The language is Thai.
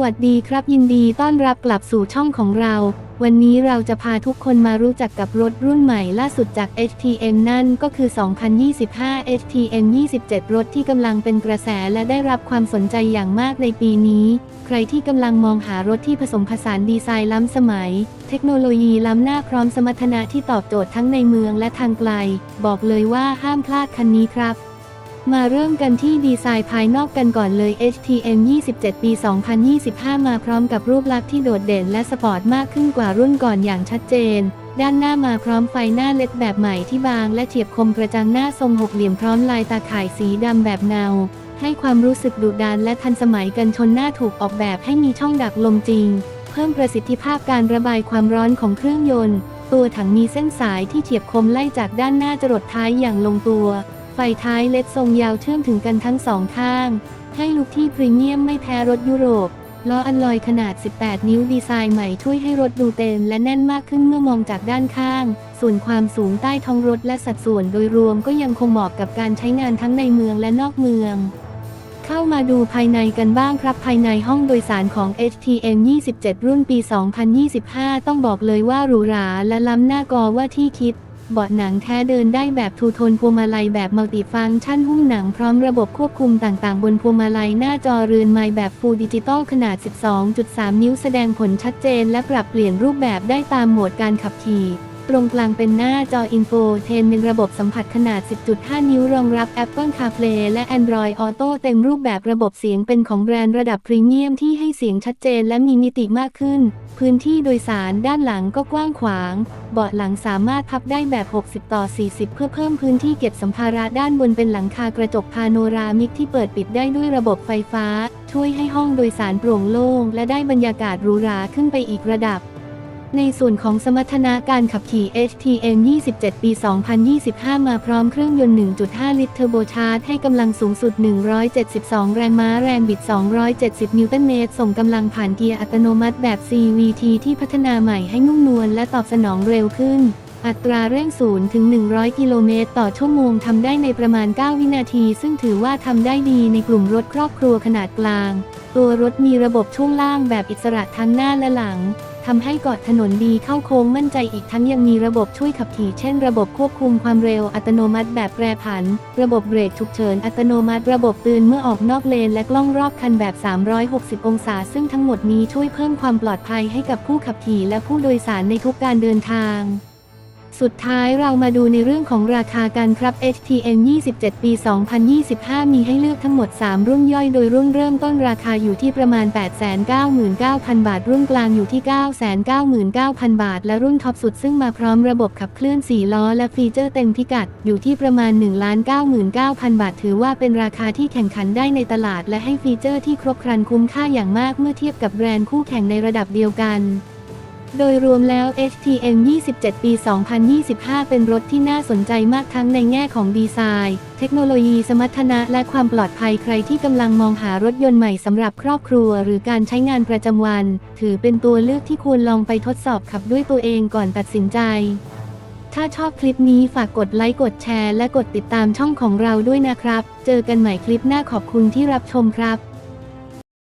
วัสดีครับยินดีต้อนรับกลับสู่ช่องของเรา วันนี้เราจะพาทุกคนมารู้จักกับรถรุ่นใหม่ล่าสุดจาก HTM นั่นก็คือ 2025 HTM 27 รถที่กำลังเป็นกระแสและได้รับความสนใจอย่างมากในปีนี้ ใครที่กำลังมองหารถที่ผสมผสานดีไซน์ล้ำสมัย เทคโนโลยีล้ำหน้าพร้อมสมรรถนะที่ตอบโจทย์ทั้งในเมืองและทางไกล บอกเลยว่าห้ามพลาดคันนี้ครับ มาเริ่มกันที่ดีไซน์ภายนอกกันก่อนเลย HTM 27 ปี 2025 มาพร้อมกับรูปลักษณ์ที่โดดเด่นและสปอร์ตมากขึ้นกว่ารุ่นก่อนอย่างชัดเจน ด้านหน้ามาพร้อมไฟหน้าเล็ดแบบใหม่ที่บางและเฉียบคมกระจังหน้าทรงหกเหลี่ยมพร้อมลายตาข่ายสีดำแบบเงา ให้ความรู้สึกดุดันและทันสมัยกันชนหน้าถูกออกแบบให้มีช่องดักลมจริง เพิ่มประสิทธิภาพการระบายความร้อนของเครื่องยนต์ ตัวถังมีเส้นสายที่เฉียบคมไล่จากด้านหน้าจรดท้ายอย่างลงตัว ไฟท้ายเล็ดทรงยาวเชื่อมถึงกันทั้งสองข้าง ให้ลุคที่พรีเมียมไม่แพ้รถยุโรป ล้ออัลลอยขนาด 18 นิ้วดีไซน์ใหม่ช่วยให้รถดูเต็มและแน่นมากขึ้นเมื่อมองจากด้านข้าง ส่วนความสูงใต้ท้องรถและสัดส่วนโดยรวมก็ยังคงเหมาะกับการใช้งานทั้งในเมืองและนอกเมืองเข้ามาดูภายในกันบ้างครับภายในห้องโดยสารของ HTM 27 รุ่นปี 2025 ต้องบอกเลยว่าหรูหราและล้ำหน้ากอว่าที่คิด เบาะหนังแท้เดินได้แบบทูโทนพวงมาลัยแบบมัลติฟังก์ชันหุ้มหนังพร้อมระบบควบคุมต่างๆ บนพวงมาลัยหน้าจอเรือนไม้แบบฟูลดิจิตอลขนาด 12.3 นิ้วแสดงผลชัดเจนและปรับเปลี่ยนรูปแบบได้ตามโหมดการขับขี่ ตรงกลางเป็นหน้าจออินโฟเทนเป็นระบบสัมผัสขนาด 10.5 นิ้วรองรับ Apple CarPlay และ Android Auto เต็มรูปแบบระบบเสียงเป็นของแบรนด์ระดับพรีเมียมที่ให้เสียงชัดเจนและมีมิติมากขึ้น พื้นที่โดยสารด้านหลังก็กว้างขวาง เบาะหลังสามารถพับได้แบบ 60 ต่อ 40 เพื่อเพิ่มพื้นที่เก็บสัมภาระด้านบนเป็นหลังคากระจกพาโนรามิกที่เปิดปิดได้ด้วยระบบไฟฟ้า ช่วยให้ห้องโดยสารโปร่งโล่งและได้บรรยากาศหรูหราขึ้นไปอีกระดับ ในส่วนของสมรรถนะการขับขี่ HTM 27 ปี 2025 มาพร้อมเครื่องยนต์ 1.5 ลิตรเทอร์โบชาร์จให้กำลังสูงสุด 172 แรงม้าแรงบิด 270 นิวตันเมตร ส่งกำลังผ่านเกียร์อัตโนมัติแบบ CVT ที่พัฒนาใหม่ให้นุ่มนวลและตอบสนองเร็วขึ้น อัตราเร่ง0ถึง 100 กิโลเมตร ต่อชั่วโมงทำได้ในประมาณ 9 วินาที ซึ่งถือว่าทำได้ดีในกลุ่มรถครอบครัวขนาดกลาง ตัวรถมีระบบช่วงล่างแบบอิสระทั้งหน้าและหลัง ทำให้เกาะถนนดีเข้าโค้งมั่นใจอีกทั้งยังมีระบบช่วยขับขี่เช่นระบบควบคุมความเร็วอัตโนมัติแบบแปรผัน ระบบเบรกฉุกเฉินอัตโนมัติ ระบบเตือนเมื่อออกนอกเลนและกล้องรอบคันแบบ 360 องศา ซึ่งทั้งหมดนี้ช่วยเพิ่มความปลอดภัยให้กับผู้ขับขี่และผู้โดยสารในทุกการเดินทาง สุดท้ายเรามาดูในเรื่องของราคากันครับ HTM 27 ปี 2025 มีให้เลือกทั้งหมด 3 รุ่นย่อยโดยรุ่นเริ่มต้นราคาอยู่ที่ประมาณ 899,000 บาท รุ่นกลางอยู่ที่ 999,000 บาท และรุ่นท็อปสุดซึ่งมาพร้อมระบบขับเคลื่อน 4 ล้อ และฟีเจอร์เต็มพิกัด อยู่ที่ประมาณ 1,99,000 บาท ถือว่าเป็นราคาที่แข่งขันได้ในตลาด และให้ฟีเจอร์ที่ครบครันคุ้มค่าอย่างมากเมื่อเทียบกับแบรนด์คู่แข่งในระดับเดียวกัน โดยรวมแล้ว HTM 27 ปี 2025 เป็นรถที่น่าสนใจมากทั้งในแง่ของดีไซน์ เทคโนโลยีสมรรถนะและความปลอดภัยใครที่กำลังมองหารถยนต์ใหม่สำหรับครอบครัว หรือการใช้งานประจำวัน ถือเป็นตัวเลือกที่ควรลองไปทดสอบขับด้วยตัวเองก่อนตัดสินใจ ถ้าชอบคลิปนี้ฝากกดไลค์กดแชร์และกดติดตามช่องของเราด้วยนะครับ เจอกันใหม่คลิปหน้าขอบคุณที่รับชมครับ